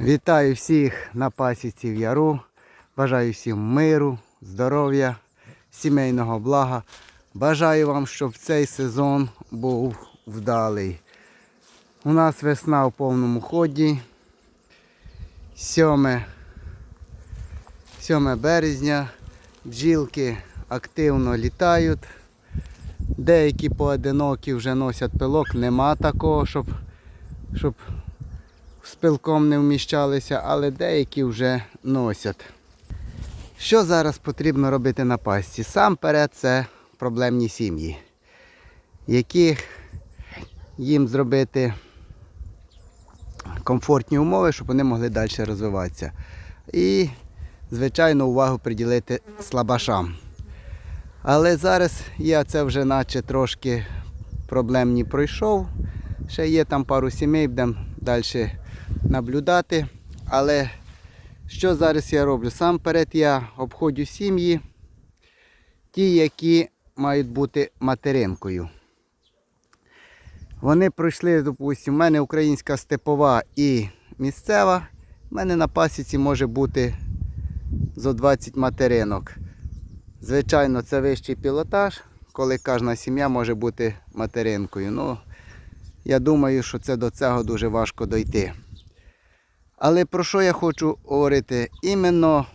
Вітаю всіх на пасіці в яру. Бажаю всім миру, здоров'я, сімейного блага. Бажаю вам, щоб цей сезон був вдалий. У нас весна в повному ході. 7, 7 березня. Бджілки активно літають. Деякі поодинокі вже носять пилок. Нема такого, щоб, щоб з пилком не вміщалися, але деякі вже носять. Що зараз потрібно робити на пасті? Сам перед це проблемні сім'ї, яких їм зробити комфортні умови, щоб вони могли далі розвиватися. І, звичайно, увагу приділити слабашам. Але зараз я це вже наче трошки проблемні пройшов. Ще є там пару сімей, будемо далі наблюдати. Але що зараз я роблю? Сам перед я обходжу сім'ї, ті, які мають бути материнкою. Вони пройшли, допустимо, в мене українська степова і місцева. У мене на пасіці може бути зо 20 материнок. Звичайно, це вищий пілотаж, коли кожна сім'я може бути материнкою. Ну, я думаю, що це до цього дуже важко дойти. Але про що я хочу говорити? Іменно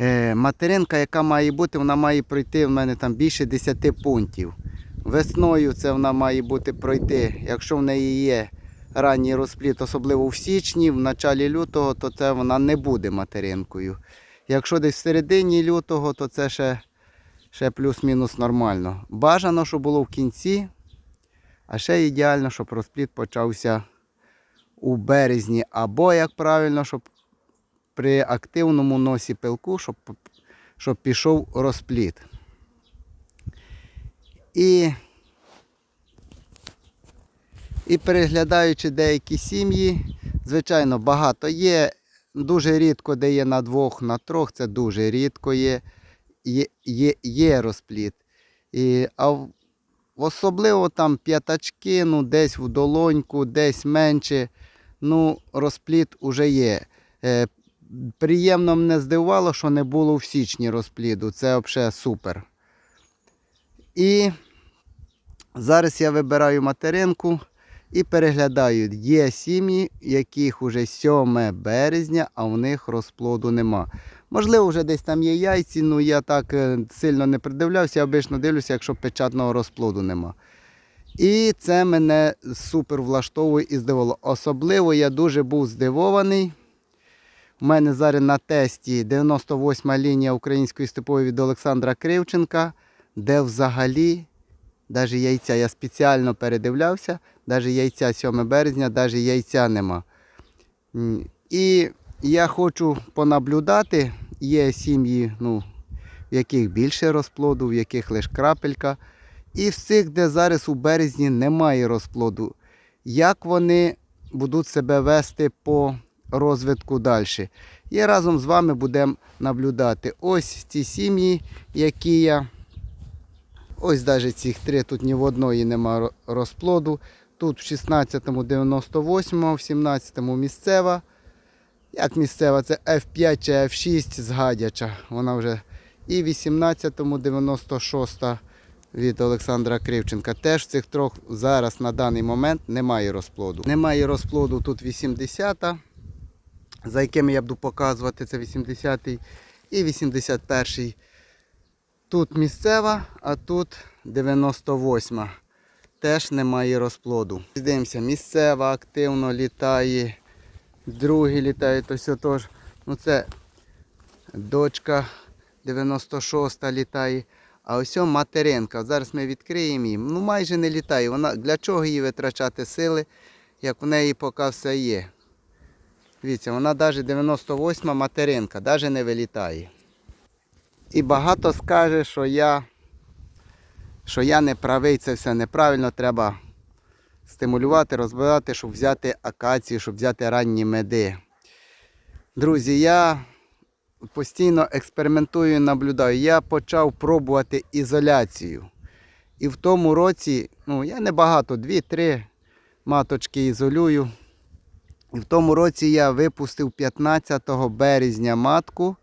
е, материнка, яка має бути, вона має пройти в мене там більше 10 пунктів. Весною це вона має бути пройти. Якщо в неї є ранній розпліт, особливо в січні, в началі лютого, то це вона не буде материнкою. Якщо десь в середині лютого, то це ще, ще плюс-мінус нормально. Бажано, щоб було в кінці, а ще ідеально, щоб розпліт почався у березні. Або, як правильно, щоб при активному носі пилку, щоб, щоб пішов розпліт. І, і переглядаючи деякі сім'ї, звичайно, багато є. Дуже рідко, де є на двох, на трьох, це дуже рідко є, є, є, є розпліт. І, а особливо там п'ятачки, ну, десь в долоньку, десь менше, ну, розпліт уже є. Е, приємно мене здивувало, що не було в січні розпліду. Це взагалі супер. І зараз я вибираю материнку і переглядаю. Є сім'ї, яких вже 7 березня, а в них розплоду нема. Можливо, вже десь там є яйці, ну я так е, сильно не придивлявся, я обично дивлюся, якщо печатного розплоду нема. І це мене супер влаштовує і здивувало. Особливо я дуже був здивований. У мене зараз на тесті 98 лінія української степової від Олександра Кривченка, де взагалі навіть яйця я спеціально передивлявся, навіть яйця 7 березня, навіть яйця нема. І я хочу понаблюдати, є сім'ї, ну, в яких більше розплоду, в яких лише крапелька. І в цих, де зараз у березні немає розплоду. Як вони будуть себе вести по розвитку далі? І разом з вами будемо наблюдати. Ось ці сім'ї, які я. Ось навіть цих три, тут ні в одної нема розплоду. Тут в 16-му 98, в 17-му місцева. Як місцева? Це F5 чи F6 згадяча. Вона вже. І 18-му 96 від Олександра Кривченка. Теж цих трьох зараз на даний момент немає розплоду. Немає розплоду тут 80-та, за якими я буду показувати, це 80-й і 81-й. Тут місцева, а тут 98. Теж немає розплоду. Дивимося, місцева активно літає. Другі літають, ось отож. Ну це дочка 96 літає. А ось материнка. Зараз ми відкриємо її. Ну майже не літає. Вона, для чого їй витрачати сили, як в неї поки все є. Дивіться, вона навіть 98 материнка, навіть не вилітає. І багато скаже, що я, що я не правий, це все неправильно. Треба стимулювати, розбирати, щоб взяти акацію, щоб взяти ранні меди. Друзі, я постійно експериментую і наблюдаю. Я почав пробувати ізоляцію. І в тому році, ну, я не багато, 2-3 маточки ізолюю. І в тому році я випустив 15 березня матку,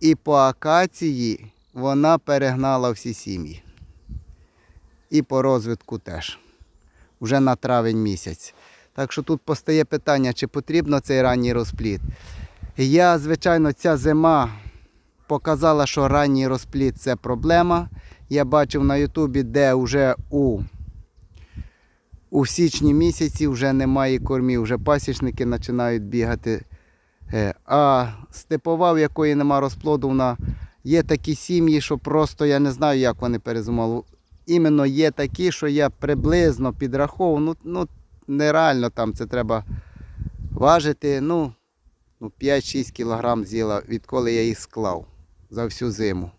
і по акації вона перегнала всі сім'ї. І по розвитку теж. Вже на травень місяць. Так що тут постає питання, чи потрібно цей ранній розплід. Я, звичайно, ця зима показала, що ранній розплід це проблема. Я бачив на Ютубі, де вже у у січні місяці вже немає кормів, вже пасічники починають бігати. Е, А степова, в якої нема розплоду, вона є такі сім'ї, що просто я не знаю, як вони перезимували. Іменно є такі, що я приблизно підраховував. Ну, ну нереально там це треба важити. Ну, ну 5-6 кілограм з'їла, відколи я їх склав за всю зиму.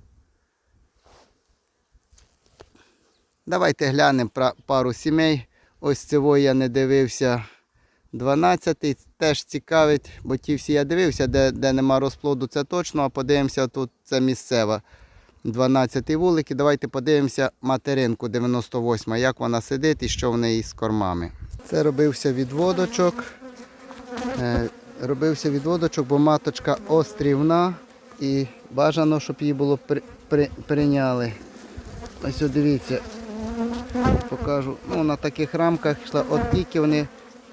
Давайте глянемо пару сімей. Ось цього я не дивився. 12-й теж цікавить, бо ті всі я дивився, де, де нема розплоду, це точно, а подивимося, тут це місцева. 12-й вулик. І давайте подивимося материнку 98, як вона сидить і що в неї з кормами. Це робився відводочок. Е, робився відводочок, бо маточка острівна і бажано, щоб її було при, при, прийняли. Ось дивіться, покажу. Ну, на таких рамках йшла, от тільки вони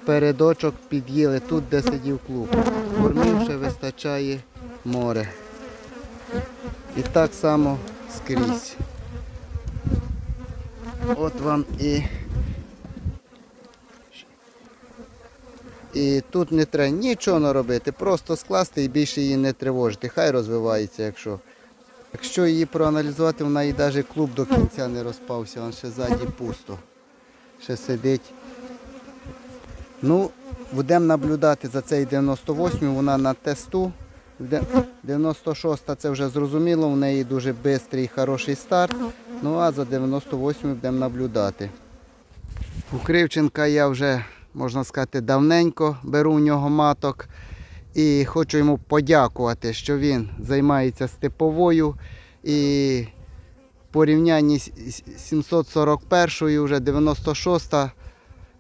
передочок під'їли тут, де сидів клуб. Кормів ще вистачає море. І так само скрізь. От вам і. І тут не треба нічого робити, просто скласти і більше її не тривожити. Хай розвивається, якщо. Якщо її проаналізувати, вона і навіть клуб до кінця не розпався, він ще ззаді пусто. Ще сидить. Ну, будемо наблюдати за цей 98 вона на тесту. Де- 96 це вже зрозуміло, в неї дуже швидкий хороший старт. Ну а за 98 будемо наблюдати. У Кривченка я вже, можна сказати, давненько беру у нього маток. І хочу йому подякувати, що він займається степовою. І в порівнянні з з 741 вже 96,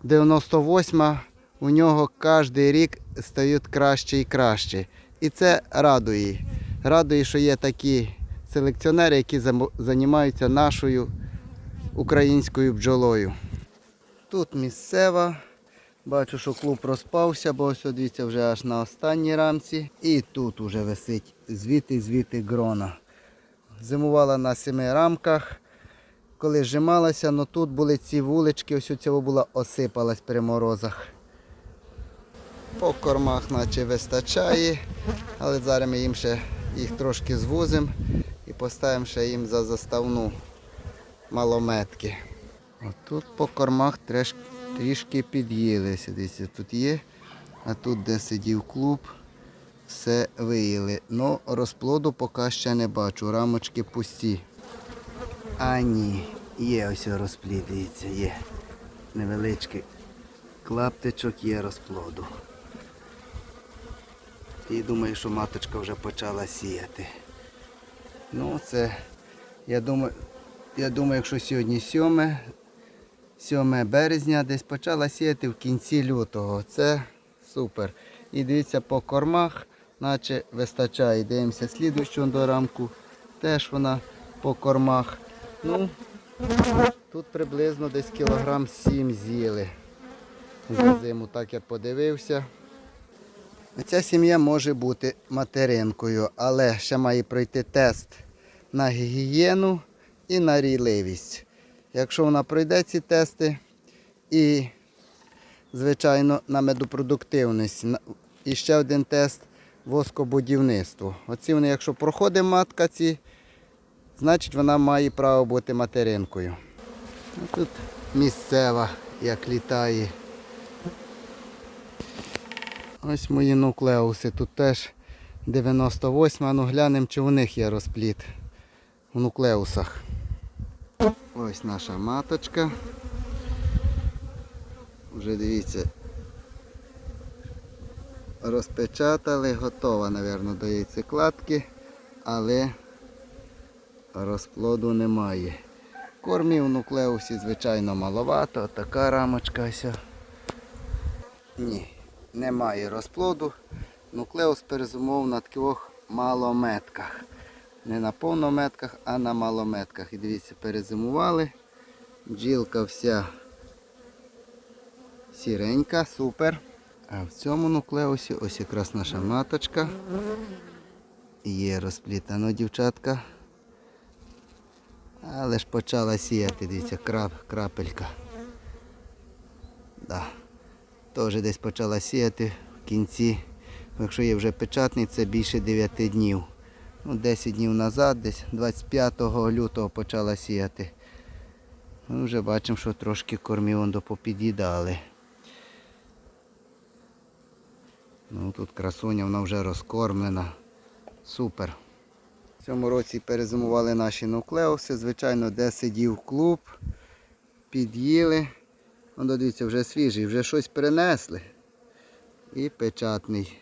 98 у нього кожен рік стають краще і краще. І це радує. Радує, що є такі селекціонери, які займаються нашою українською бджолою. Тут місцева. Бачу, що клуб розпався, бо ось дивіться вже аж на останній рамці. І тут уже висить звідти-звідти грона. Зимувала на семи рамках. Коли зжималася, але тут були ці вулички, ось цього була осипалась при морозах. По кормах наче вистачає, але зараз ми їм ще їх трошки звузимо і поставимо ще їм за заставну малометки. Отут по кормах трішки під'їлися. Дивіться, тут є, а тут, де сидів клуб, все виїли. Ну, розплоду поки ще не бачу, рамочки пусті. А ні, є ось розплід, дивіться, є. Невеличкий клаптичок є розплоду. І думаю, що маточка вже почала сіяти. Ну, це, я думаю, я думаю, якщо сьогодні 7, 7 березня, десь почала сіяти в кінці лютого. Це супер. І дивіться по кормах, наче вистачає. Дивимося слідущу до рамку. Теж вона по кормах. Ну, тут приблизно десь кілограм 7 з'їли. За зиму, так я подивився. Ця сім'я може бути материнкою, але ще має пройти тест на гігієну і на рійливість. Якщо вона пройде ці тести і, звичайно, на медопродуктивність. І ще один тест воскобудівництво. Оці вони, якщо проходить матка ці, значить вона має право бути материнкою. Тут місцева, як літає. Ось мої нуклеуси. Тут теж 98, ну глянемо, чи у них є розпліт в нуклеусах. Ось наша маточка. Вже дивіться. Розпечатали, готова, мабуть, до яйцекладки, але розплоду немає. Кормів нуклеусі, звичайно, маловато. Така рамочка ось. Ні, немає розплоду. Нуклеус перезимував на таких малометках. Не на повнометках, а на малометках. І дивіться, перезимували. Бджілка вся сіренька, супер. А в цьому нуклеусі ось якраз наша маточка. Є розплітано, дівчатка. Але ж почала сіяти, дивіться, крап, крапелька. Да. Теж десь почала сіяти в кінці. Якщо є вже печатний, це більше 9 днів. Ну, 10 днів назад, десь 25 лютого почала сіяти. Ми вже бачимо, що трошки кормів допопід'їдали. Ну тут красуня, вона вже розкормлена. Супер. В цьому році перезимували наші нуклеуси. Звичайно, де сидів клуб, під'їли. Он дивіться, вже свіжий, вже щось принесли. І печатний.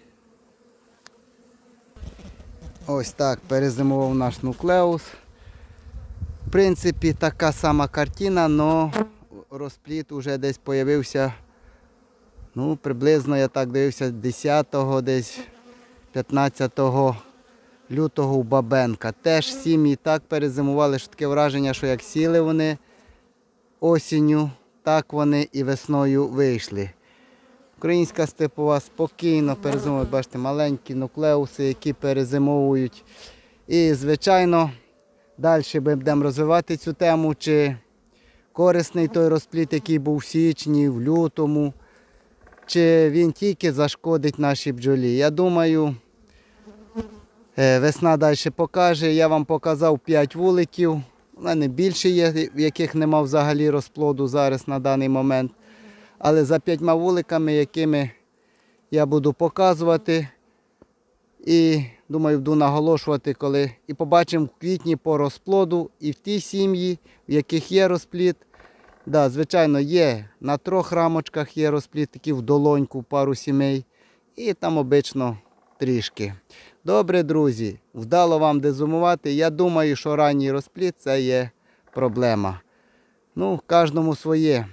Ось так перезимував наш нуклеус. В принципі, така сама картина, але розпліт вже десь з'явився. Ну, приблизно я так дивився 10-го, десь 15 лютого у Бабенка. Теж сім'ї так перезимували, що таке враження, що як сіли вони осінню, так вони і весною вийшли. Українська степова спокійно перезимовує, бачите, маленькі нуклеуси, які перезимовують. І, звичайно, далі ми будемо розвивати цю тему, чи корисний той розпліт, який був в січні, в лютому, чи він тільки зашкодить нашій бджолі. Я думаю, е, весна далі покаже. Я вам показав 5 вуликів. У мене більше є, в яких нема взагалі розплоду зараз на даний момент. Але за п'ятьма вуликами, якими я буду показувати. І думаю, буду наголошувати, коли і побачимо в квітні по розплоду і в тій сім'ї, в яких є розплід. Да, звичайно, є на трьох рамочках є розплід, такі в долоньку пару сімей. І там обично трішки. Добре, друзі, вдало вам дезумувати. Я думаю, що ранній розплід це є проблема. Ну, кожному своє.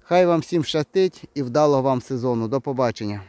Хай вам всім щастить і вдало вам сезону. До побачення.